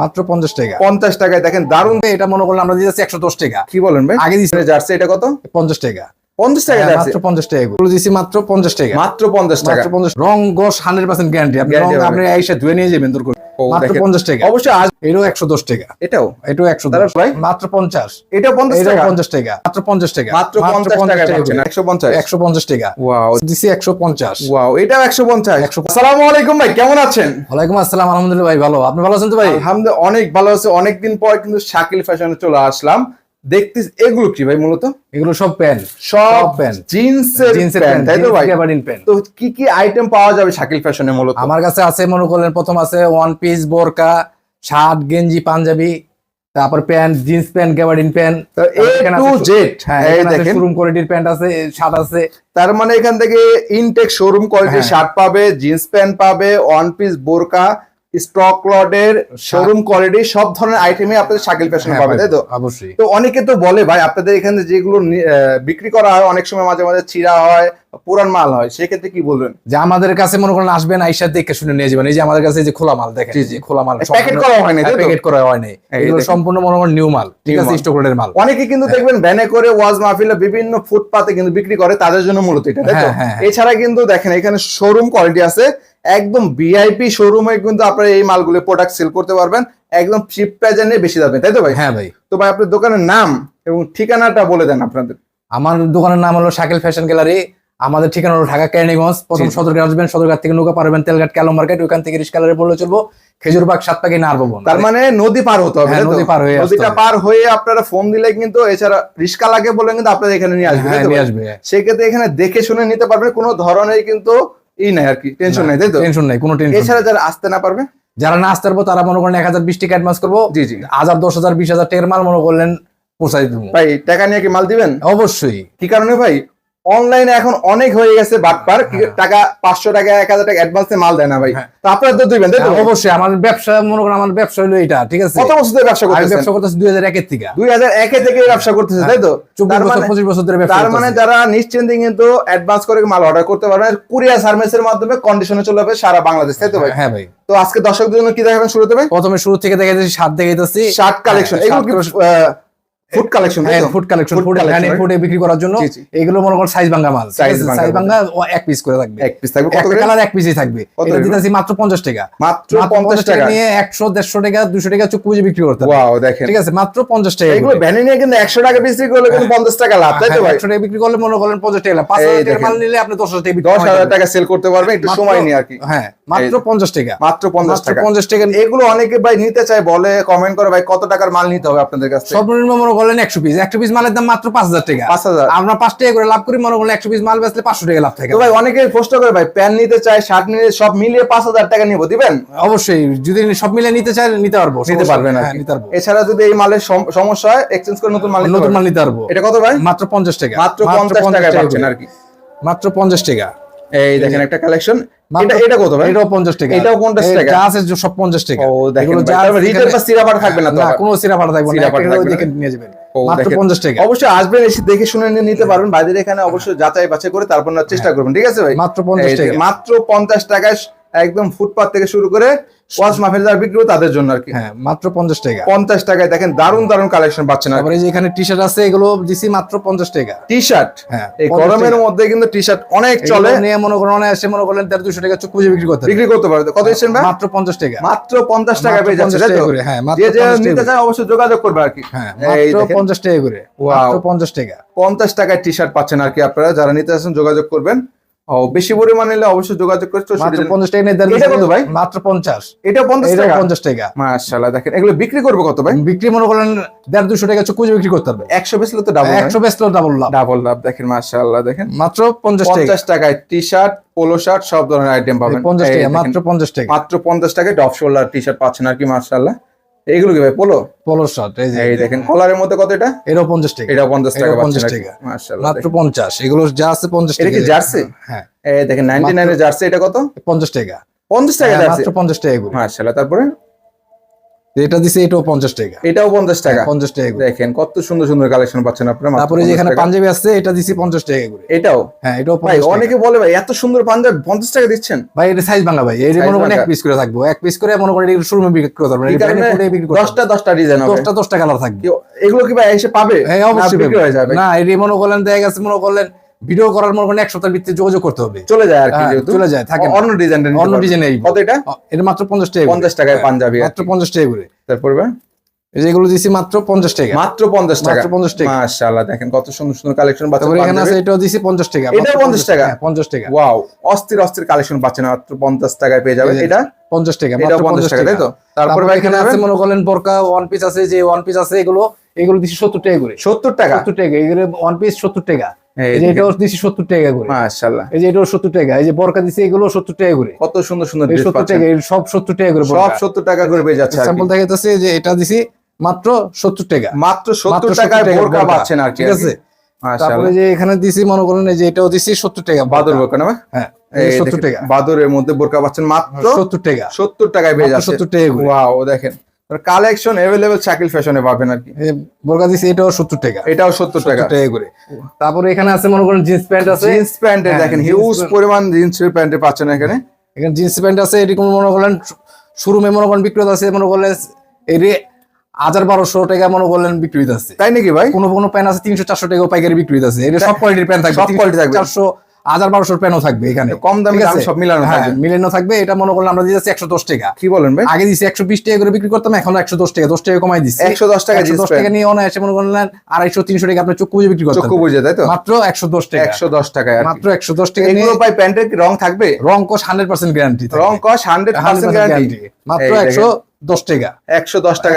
মাত্র পঞ্চাশ টাকা। পঞ্চাশ টাকায় দেখেন দারুণ এটা মনে করলাম আমরা দিয়ে যাচ্ছি একশো দশ টাকা। কি বলেন ভাই? আগে দিচ্ছে জার্সি এটা কত? পঞ্চাশ টাকা। পঞ্চাশ টাকা হ্যাঁ, মাত্র টাকা এগুলো। মাত্র টাকা। মাত্র টাকা। মাত্র পঞ্চাশ রং গোস হান্ড্রেড পার্সেন্ট গ্যারান্টি আপনি রং আপনি এসে ধুয়ে নিয়ে যাবেন দূর করে। মাত্র দেখেন। পঞ্চাশ টাকা। অবশ্যই এটাও টাকা। এটাও? ভাই? মাত্র পঞ্চাশ। এটা পঞ্চাশ এটাও টাকা? টাকা। মাত্র টাকা। মাত্র টাকা পাচ্ছেন। ওয়াও দিছি ওয়াও এটাও আসসালামু আলাইকুম ভাই কেমন আছেন? ওয়ালাইকুম আসসালাম আলহামদুলিল্লাহ ভাই ভালো। আপনি ভালো আছেন তো ভাই? আলহামদুলিল্লাহ অনেক ভালো আছে। অনেকদিন পর কিন্তু শাকিল ফ্যাশনে চলে আসলাম। দেখতে এগুলো কি ভাই মূলত? এগুলো সব প্যান্ট। সব প্যান্ট। জিন্সের জিন্সের প্যান্ট তাই তো ভাই? প্যান্ট। তো কি কি আইটেম পাওয়া যাবে শাকিল ফ্যাশনে মূলত? আমার কাছে আছে মনে করলেন প্রথম আছে ওয়ান পিস বোরকা শার্ট গেঞ্জি পাঞ্জাবি তারপর pant jeans pant gabardine pant. তো A to Z, হ্যাঁ এই দেখেন। শোরুম কোয়ালিটির প্যান্ট আছে শার্ট আছে। তার মানে এখান থেকে ইনটেক শোরুম কোয়ালিটির। শার্ট পাবে জিন্স প্যান্ট পাবে ওয়ান পিস বোরকা স্টক লডের শোরুম কোয়ালিটি সব ধরনের আইটেমই আপনাদের শাকিল ফ্যাশন হ্যাঁ, পাবে তাই তো? অবশ্যই। তো অনেকে তো বলে ভাই আপনাদের এখানে যেগুলো বিক্রি করা হয় অনেক সময় মাঝে মাঝে ছিঁড়া হয় পুরান মাল হয় সেক্ষেত্রে কি বলবেন? যে আমাদের কাছে মনে করেন আসবেন আইসা দেখে শুনে নিয়ে যাবেন। এই যে আমাদের কাছে যে খোলা মাল দেখেন যে খোলা মাল প্যাকেট করা হয় না প্যাকেট করা হয় নাই। এই এগুলো সম্পূর্ণ মনে করেন নিউ মাল ঠিক আছে। স্টক লোডের মাল। অনেকে কিন্তু দেখবেন ভ্যানে করে ওয়াজ মাহফিলে বিভিন্ন ফুটপাতে কিন্তু বিক্রি করে তাদের জন্য মূলত এটা তাই তো? হ্যাঁ, হ্যাঁ, হ্যাঁ। এছাড়া কিন্তু দেখেন এখানে শোরুম কোয়ালিটি আছে একদম ভিআইপি শোরুমে কিন্তু আপনারা এই মালগুলো প্রোডাক্ট সেল করতে পারবেন। একদম চিপ প্রাইজে নিয়ে বেশি যাবেন তাই তো ভাই? হ্যাঁ ভাই। তো ভাই আপনার দোকানের নাম এবং ঠিকানাটা বলে দেন আপনাদের। আমার দোকানের নাম হলো শাকিল ফ্যাশন গ্যালারি। আমাদের ঠিকানা হলো ঢাকা কেরানীগঞ্জ। প্রথম। সদরঘাট আসবেন সদরঘাট থেকে নৌকা পারবেন তেলঘাট ক্যালো মার্কেট ওইখান থেকে রিস্কালারে বলে চলবো। খেজুরবাগ সাত পাখি নার ভবন। তার মানে নদী পার হতে হবে হ্যাঁ? নদী পার হয়ে নদীটা পার হয়ে আপনারা ফোন দিলে কিন্তু এছাড়া রিস্কা লাগে বলে কিন্তু আপনাদের এখানে নিয়ে আসবে হ্যাঁ নিয়ে? আসবে। সেক্ষেত্রে এখানে দেখে শুনে নিতে পারবেন কোনো ধরনের কিন্তু ই নাই আর কি টেনশন নাই তাই তো? টেনশন নাই কোনো টেনশন এছাড়া যারা আসতে না পারবে? যারা না আসতে পারব তারা মনে করেন এক হাজার বিশ টাকা অ্যাডভান্স করব জি জি। হাজার দশ হাজার বিশ হাজার টের মাল মনে করলেন পৌঁছাই দেবো। ভাই টাকা নিয়ে কি মাল দিবেন? অবশ্যই। কি কারণে ভাই? অনলাইনে এখন অনেক হয়ে গেছে বাটপার। হ্যাঁ। টাকা পাঁচশো টাকা এক হাজার টাকা অ্যাডভান্সে মাল দেয় না ভাই। হ্যাঁ। তো আপনারা তো দিবেন তাই হ্যাঁ, অবশ্যই। আমার ব্যবসা মনে করেন আমার ব্যবসা হলো এটা ঠিক আছে? কত বছর ধরে ব্যবসা আমি করতেছেন? ব্যবসা করতেছি দুই হাজার একের থেকে। দুই হাজার একে থেকে ব্যবসা করতেছে তাই তো? চব্বিশ বছর মানে- পঁচিশ বছর ধরে তার মানে যারা নিশ্চিন্তে কিন্তু অ্যাডভান্স করে মাল অর্ডার করতে পারবেন কুরিয়ার সার্ভিসের মাধ্যমে কন্ডিশনে চলে যাবে সারা বাংলাদেশ তাই তো ভাই? হ্যাঁ ভাই। তো আজকে দর্শকদের জন্য কি দেখাবেন শুরুতে ভাই? প্রথমে শুরু থেকে দেখে যাচ্ছি সাত দেখে যাচ্ছি শার্ট কালেকশন এগুলো food collection food collection food ফুডে বিক্রি করার জন্য। এগুলো মনে করেন সাইজ ভাঙ্গা মাল। সাইজ এক পিস করে থাকবে। এক পিস থাকবে। কত করে? কালার এক পিসই থাকবে। এটা করে? দিতেছি মাত্র পঞ্চাশ টাকা। মাত্র মাত্র পঞ্চাশ টাকা। নিয়ে একশো দেড়শো টাকা দুশো টাকা চুক্তি বুঝে বিক্রি করতে ওয়াও দেখেন। ঠিক আছে? মাত্র পঞ্চাশ টাকা এগুলো ভ্যানে নিয়ে কিন্তু একশো টাকা বিক্রি করলে কিন্তু পঞ্চাশ টাকা লাভ তাই তো ভাই? একশো টাকা বিক্রি করলে মনে করেন পঞ্চাশ টাকা লাভ। পাঁচ এই হাজার টাকার দেখেন। মাল নিলে আপনি দশ হাজার টাকা বিক্রি দশ করতে হাজার পারবেন। টাকা সেল করতে পারবে একটু সময় নিয়ে আর কি। হ্যাঁ মাত্র পঞ্চাশ টাকা। মাত্র পঞ্চাশ মাত্র টাকা। পঞ্চাশ টাকা। এগুলো অনেকে ভাই নিতে চায় বলে কমেন্ট করে ভাই কত টাকার মাল নিতে হবে আপনাদের কাছে সর্বনিম্ন মনে করলেন একশো পিস একশো পিস মালের দাম মাত্র পাঁচ হাজার টাকা। পাঁচ হাজার। আমরা পাঁচ টাকা করে লাভ করি মনে করলেন একশো পিস মাল বেচলে পাঁচশো টাকা লাভ থাকে। ভাই অনেকে প্রশ্ন করে ভাই প্যান্ট নিতে চায় শার্ট নিয়ে সব মিলিয়ে পাঁচ হাজার টাকা নিবো দিবেন? অবশ্যই যদি সব মিলে নিতে চাই নিতে পারব। নিতে পারবেন হ্যাঁ। নিতে পারব। এছাড়া যদি এই মালের সমস্যা হয় এক্সচেঞ্জ করে নতুন মাল নতুন মাল নিতে পারব। এটা কত ভাই? মাত্র পঞ্চাশ টাকা। মাত্র পঞ্চাশ টাকায় পাচ্ছেন আর কি। মাত্র পঞ্চাশ টাকা। এই দেখেন একটা কালেকশন এটা এটা কত ভাই? এটাও পঞ্চাশ টাকা। এটাও 50 টাকা? যা আছে সব পঞ্চাশ টাকা। ও দেখেন যা তারপর আছে রিটেল এখানে- বা সিরাপার থাকবে না তো না কোনো থাকবে না। সিরা থাকবে দেখে নিয়ে যাবেন। মাত্র দেখেন। পঞ্চাশ টাকা। অবশ্যই আসবেন এসে দেখে শুনে নিতে পারবেন। বাইরে এখানে অবশ্যই যাচাই বাছাই করে তারপর চেষ্টা করবেন। ঠিক আছে ভাই? মাত্র 50 টাকা। মাত্র পঞ্চাশ টাকায় একদম ফুটপাত থেকে শুরু করে ওয়াজ মাহফিল যারা বিক্রি করে তাদের জন্য আর কি। হ্যাঁ মাত্র পঞ্চাশ টাকা। পঞ্চাশ টাকায় দেখেন দারুণ দারুণ কালেকশন পাচ্ছেন আর তারপরে যে এখানে টি শার্ট আছে এগুলো দিছি মাত্র পঞ্চাশ টাকা। টি শার্ট হ্যাঁ এই গরমের মধ্যে কিন্তু টি শার্ট অনেক চলে। নিয়ে মনে করেন অনেক এসে মনে করলেন দেড় দুশো টাকা চুক্তি বুঝে বিক্রি করতে বিক্রি করতে পারবে কত এসেছেন ভাই? মাত্র পঞ্চাশ টাকা। মাত্র পঞ্চাশ টাকা পেয়ে যাচ্ছে তাই তো? হ্যাঁ, যে যে নিতে। চায় অবশ্যই যোগাযোগ করবে আর কি। হ্যাঁ এই মাত্র পঞ্চাশ টাকা করে. মাত্র পঞ্চাশ টাকা। পঞ্চাশ টাকায় টি শার্ট পাচ্ছেন আর কি আপনারা যারা নিতে আসেন যোগাযোগ করবেন। ও বেশি পরিমাণে নিলে অবশ্যই যোগাযোগ করে মাত্র পঞ্চাশ টাকা এটা কত ভাই? মাত্র পঞ্চাশ। এটা পঞ্চাশ টাকা? পঞ্চাশ টাকা। মাশাআল্লাহ দেখেন এগুলো বিক্রি করবে কত ভাই? বিক্রি মনে করলেন দেড় দুশো টাকা চুক্তি বিক্রি করতে হবে। একশো বেচলে তো ডাবল একশো বেচলেও ডাবল লাভ। ডাবল লাভ দেখেন মাশাআল্লাহ দেখেন। মাত্র পঞ্চাশ টাকা। পঞ্চাশ টাকায় টি শার্ট পোলো শার্ট সব ধরনের আইটেম পাবেন। পঞ্চাশ টাকা মাত্র পঞ্চাশ টাকা। মাত্র পঞ্চাশ টাকায় ডপ শোল্ডার টি শার্ট পাচ্ছেন আর কি মাশাআল্লাহ। এইগুলো কি ভাই পোলো পলো শার্ট এই যে এই দেখেন কলারের মধ্যে কত এটা? এটাও পঞ্চাশ টাকা। এটা পঞ্চাশ টাকা এটাও 50 টাকা। মাশাআল্লাহ মাত্র পঞ্চাশ। এগুলো যা আছে পঞ্চাশ এটা টাকা। কি জার্সি? হ্যাঁ। এই দেখেন 99 এর জার্সি এটা কত? পঞ্চাশ টাকা। পঞ্চাশ টাকা হ্যাঁ, জার্সি। মাত্র পঞ্চাশ টাকা এগুলো। মাশাআল্লাহ তারপরে? এটা দিছে এটাও পঞ্চাশ টাকা। এটাও পঞ্চাশ টাকা। পঞ্চাশ টাকা করে। দেখেন কত সুন্দর সুন্দর কালেকশন পাচ্ছেন আপনারা মাত্র তারপরে এখানে পাঞ্জাবি আছে এটা দিছি পঞ্চাশ টাকা করে। এটাও? হ্যাঁ এটাও ভাই অনেকে বলে ভাই এত সুন্দর পাঞ্জাব পঞ্চাশ টাকা দিচ্ছেন? ভাই এটা সাইজ ভাঙা ভাই। মনে করেন এক পিস করে থাকব। এক পিস করে মনে করেন শোরুমে বিক্রি করতে দশটা দশটা ডিজাইন হবে। দশটা দশটা কালার থাকবে। এগুলো কি ভাই এসে পাবে? হ্যাঁ অবশ্যই না এটি মনে করলেন দেখা গেছে মনে করলেন ভিডিও করার মনে এক সপ্তাহের ভিত্তিতে যোগাযোগ করতে হবে। চলে যায় আর কি হ্যাঁ, চলে যায় থাকে অন্য ডিজাইন অন্য ডিজাইন এই। কত এটা? এটা মাত্র পঞ্চাশ টাকা। পঞ্চাশ টাকায় হ্যাঁ, পাঞ্জাবি মাত্র পঞ্চাশ টাকা করে। তারপরে ভাই? এই যে এগুলো দিছি মাত্র পঞ্চাশ টাকা। মাত্র পঞ্চাশ টাকা। পঞ্চাশ টাকা। মাশাআল্লাহ দেখেন কত সুন্দর সুন্দর কালেকশন তারপরে এখানে আছে এটাও দিছি পঞ্চাশ টাকা। মাত্র 50 টাকা? হ্যাঁ, পঞ্চাশ টাকা। ওয়াও অস্থির অস্থির কালেকশন পাচ্ছেন মাত্র পঞ্চাশ টাকায় পেয়ে যাবেন এই এটা? পঞ্চাশ টাকা মাত্র পঞ্চাশ টাকা তাই তো? তারপরে এখানে আছে মনে করেন বোরকা ওয়ান পিস আছে যে ওয়ান পিস আছে এগুলো এগুলো দিছি সত্তর টাকা করে। সত্তর টাকা? সত্তর টাকা এগুলো ওয়ান পিস সত্তর টাকা। এটাও দিছি সত্তর টাকা করে। এই যে এটাও সত্তর টাকা এই যে বরকা দিছি এগুলো সত্তর টাকা করে। কত সুন্দর সুন্দর সত্তর টাকা সব সত্তর টাকা করে সব সত্তর টাকা করে পেয়ে যাচ্ছে যে এটা দিছি মাত্র সত্তর টাকা। মাত্র সত্তর টাকায় 70 টাকা বোরকা বোরকা। পাচ্ছেন আর ঠিক আছে? তারপরে যে এখানে দিছি মনে করেন যে এটাও দিছি সত্তর টাকা বাদর বোরকা না হ্যাঁ সত্তর টাকা। বাদরের মধ্যে বোরকা পাচ্ছেন মাত্র সত্তর টাকা। সত্তর টাকায় পেয়ে যাচ্ছে। 70 টাকা। ওয়াও দেখেন। কালেকশন এভেলেবেল শাকিল ফ্যাশনে পাবেন আর কি। বোরকা দিছি এটাও সত্তর টাকা। এটাও সত্তর টাকা। টাকা করে। তারপরে এখানে আছে মনে করেন জিন্স প্যান্ট আছে। জিন্স হ্যাঁ, দেখেন হিউজ পরিমাণ জিন্স প্যান্টে পাচ্ছেন এখানে। এখানে জিন্স প্যান্ট আছে এটি কোনো মনে করলেন শোরুমে মনে করেন বিক্রি আছে মনে করলেন এটি হাজার বারোশো টাকা মনে করলেন বিক্রি আছে। তাই নাকি ভাই? কোনো কোনো প্যান্ট আছে তিনশো চারশো টাকা পাইকারি বিক্রি আছে। এটা সব কোয়ালিটির প্যান্ট থাকবে সব quality থাকবে। চারশো হাজার বারোশোর প্যান্টও থাকবে এখানে। কম দামে সব মিলানো হ্যাঁ। মিলানো থাকবে এটা মনে করলে আমরা দিয়েছি একশো দশ টাকা। কি বলেন ভাই? আগে দিছি একশো বিশ টাকা করে বিক্রি করতাম এখন একশো দশ টাকা দশ টাকা কমাই দিচ্ছি। একশো দশ টাকা দশ টাকা নিয়ে অনায়াসে মনে করলেন আড়াইশো তিনশো টাকা আপনি চক্ষু বুঝে বিক্রি করতেন। চক্ষু বুঝে তাই তো? মাত্র একশো দশ টাকা। একশো দশ টাকায় আর কি। মাত্র একশো দশ টাকা এগুলো ভাই প্যান্টের কি রং থাকবে? রং কোষ হান্ড্রেড পার্সেন্ট গ্যারান্টি রং কস হান্ড্রেড পার্সেন্ট গ্যারান্টি মাত্র একশো দশ টাকা। একশো দশ টাকা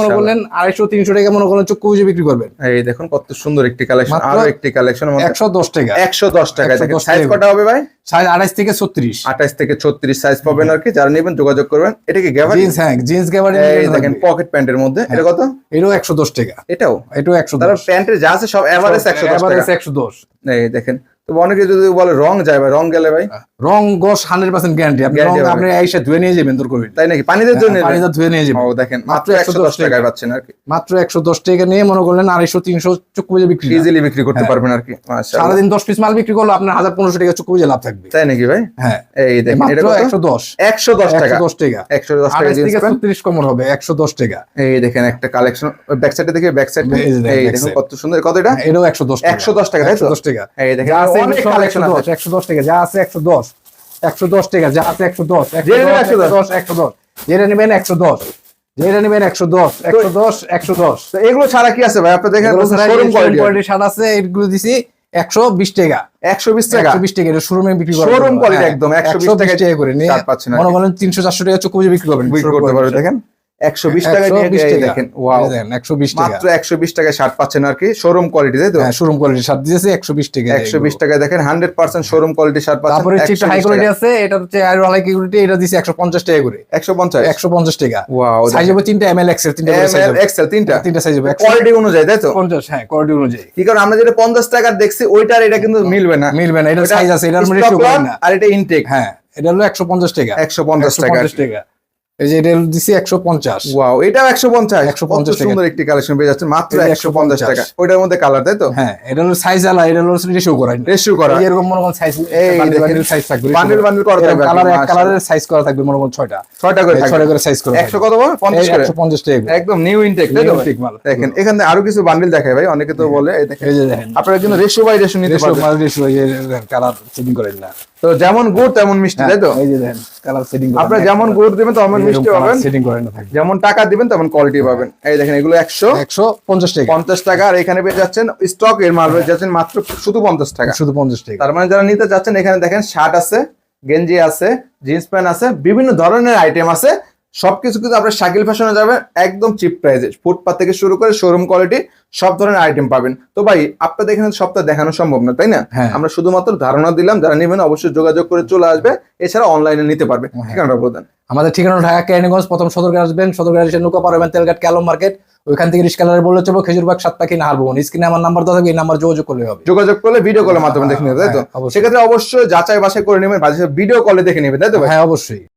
মনে করলেন আড়াইশো তিনশো টাকা মনে করলেন চক্ষু বুঝে বিক্রি করবেন। এই দেখুন কত সুন্দর একটি কালেকশন আরও একটি কালেকশন একশো দশ টাকা। একশো দশ টাকায় 110 দেখেন সাইজ টাকা। কটা হবে ভাই? সাইজ আড়াইশ থেকে ছত্রিশ। আঠাশ থেকে ছত্রিশ সাইজ পাবেন আর কি যারা নেবেন যোগাযোগ করবেন। এটা কি গ্যাভারি জিন্স হ্যাঁ জিন্স গ্যাবারি দেখেন পকেট প্যান্টের মধ্যে। এটা কত? এটাও একশো দশ টাকা। এটাও? এটাও একশো তার প্যান্টের যা আছে সব এভারেজ একশো দশ একশো দশ। এই দেখেন তো অনেকে যদি বলে রং যায় ভাই রং গেলে ভাই রং গোস হান্ড্রেড পার্সেন্ট গ্যারান্টি আপনি রং আপনি এসে ধুয়ে নিয়ে যাবেন তোর করবেন তাই নাকি পানিদের জন্য পানিটা ধুয়ে নিয়ে যাবেন ও দেখেন মাত্র একশো দশ 110 টাকায় পাচ্ছেন আর কি মাত্র একশো দশ টাকা নিয়ে মনে করলেন আড়াইশো তিনশো চক্ষু বুঝে বিক্রি ইজিলি বিক্রি করতে হ্যাঁ। পারবেন আর কি মাশাআল্লাহ। সারাদিন দশ পিস মাল বিক্রি করলে আপনার হাজার পনেরোশো টাকা চক্ষু বুঝে লাভ থাকবে তাই নাকি ভাই হ্যাঁ এই দেখেন এটা একশো দশ একশো দশ টাকা দশ টাকা একশো দশ টাকা জিন্স থেকে প্যান্ট কমন হবে একশো দশ টাকা এই দেখেন একটা কালেকশন ব্যাক সাইডে দেখে ব্যাক সাইড এই দেখেন। কত সুন্দর কত এটা হ্যাঁ, এটাও একশো দশ একশো দশ টাকা তাই তো একশো দশ টাকা এই দেখেন একশো দশ টাকা যা আছে একশো দশ। একশো দশ টাকা যা আছে একশো দশ একশো দশ, একশো দশ যেটা নেবেন একশো দশ। যেটা নেবেন একশো দশ একশো দশ একশো দশ। এগুলো ছাড়া কি আছে ভাই? আপনি দেখেন ছাড়া আছে। এগুলো দিছি একশো বিশ টাকা। একশো বিশ টাকা? একশো বিশ টাকা এটা শোরুমে বিক্রি করা একদম, 120 120 টাকা করে নিয়ে পাচ্ছেন আর মনে করেন তিনশো চারশো টাকা চুক্তি বিক্রি করবেন বিক্রি করতে পারবে দেখেন। একশো বিশ টাকা নিয়ে 120 দেখেন একশো বিশ টাকা। মাত্র একশো বিশ টাকায় শার্ট পাচ্ছেন আর কি শোরুম কোয়ালিটি তাই তো? হ্যাঁ শোরুম কোয়ালিটির শার্ট দিয়েছে একশো বিশ টাকা একশো বিশ টাকায় দেখেন hundred percent showroom quality shirt পাচ্ছেন তারপরে চিপটা হাই কোয়ালিটি আছে এটা হচ্ছে আরও হাই কোয়ালিটি এটা দিছে একশো পঞ্চাশ টাকা করে। একশো পঞ্চাশ? একশো পঞ্চাশ টাকা। ওয়াও সাইজ হবে তিনটা এম এল এক্সেল তিনটা এক্সেল তিনটা? তিনটা সাইজ হবে কোয়ালিটি অনুযায়ী তাই তো? পঞ্চাশ হ্যাঁ কোয়ালিটি অনুযায়ী। কি কারণ আমরা যেটা পঞ্চাশ টাকার দেখছি ওইটার এটা কিন্তু মিলবে না। মিলবে না এটা সাইজ আছে এটার না। আর এটা ইনটেক হ্যাঁ এটা হলো একশো পঞ্চাশ টাকা। একশো পঞ্চাশ টাকা পঞ্চাশ টাকা। এই যে এটা দিছি একশো পঞ্চাশ। ওয়াও এটাও একশো পঞ্চাশ। 150 টাকা। সুন্দর একটি কালেকশন পেয়ে যাচ্ছে মাত্র একশো পঞ্চাশ 150 টাকা। মধ্যে কালার তাই তো? হ্যাঁ এটা হলো সাইজ আলা এটা হলো রেশিও করা। রেশিও করা। এরকম মনে করেন সাইজ এই বান্ডিল সাইজ থাকবে বান্ডিল বান্ডিল করা থাকবে কালার এক কালারের সাইজ করা থাকবে মনে করে থাকবে। করে সাইজ করা কত করে। টাকা একদম নিউ ইনটেক তাই তো? New মাল। দেখেন এখানে আরও কিছু বান্ডিল দেখায় ভাই অনেকে তো বলে এই দেখেন। এই যে দেখেন। আপনারা কিন্তু রেশিও বাই রেশিও নিতে পারবেন। রেশিও কালার সেটিং করেন না তো যেমন গুড় তেমন মিষ্টি তাই তো? এই যে দেখেন কালার সেটিং আপনি যেমন গুড় দিবেন তেমন মিষ্টি পাবেন। সেটিং করেন যেমন টাকা দিবেন তেমন কোয়ালিটি পাবেন। এই দেখেন এগুলো একশো একশো পঞ্চাশ টাকা। পঞ্চাশ টাকা আর এখানে পেয়ে যাচ্ছেন স্টক এর মাল পেয়ে যাচ্ছেন মাত্র শুধু পঞ্চাশ টাকা। শুধু পঞ্চাশ টাকা। তার মানে যারা নিতে যাচ্ছেন এখানে দেখেন শার্ট আছে গেঞ্জি আছে জিন্স প্যান্ট আছে বিভিন্ন ধরনের আইটেম আছে। সবকিছু কিন্তু আপনার শাকিল ফ্যাশনে যাবেন একদম চিপ প্রাইসে ফুটপাথ থেকে শুরু করে শোরুম কোয়ালিটি সব ধরনের আইটেম পাবেন। তো ভাই আপনাদের এখানে সবটা দেখানো সম্ভব না তাই না? হ্যাঁ। আমরা শুধুমাত্র ধারণা দিলাম যারা নেবেন অবশ্যই যোগাযোগ করে চলে আসবে এছাড়া অনলাইনে নিতে পারবে। হ্যাঁ। ঠিকানাটা বলতেন আমাদের ঠিকানা ঢাকা কেরানীগঞ্জ প্রথম সদরঘাট আসবেন সদরঘাট এসে নৌকা পারবেন তেলঘাট ক্যালম মার্কেট। ওইখান থেকে রিস্কালারে বলে চলবো খেজুরবাগ সাত পাখি নাহার ভবন স্ক্রিনে আমার নাম্বার দেওয়া থাকবে এই নাম্বার যোগাযোগ করলে হবে। যোগাযোগ করলে ভিডিও কলের মাধ্যমে দেখে নেবে তাই তো? হ্যাঁ, সেক্ষেত্রে অবশ্যই যাচাই বাছাই করে নেবেন ভিডিও কলে দেখে নেবে তাই তো ভাই? হ্যাঁ অবশ্যই।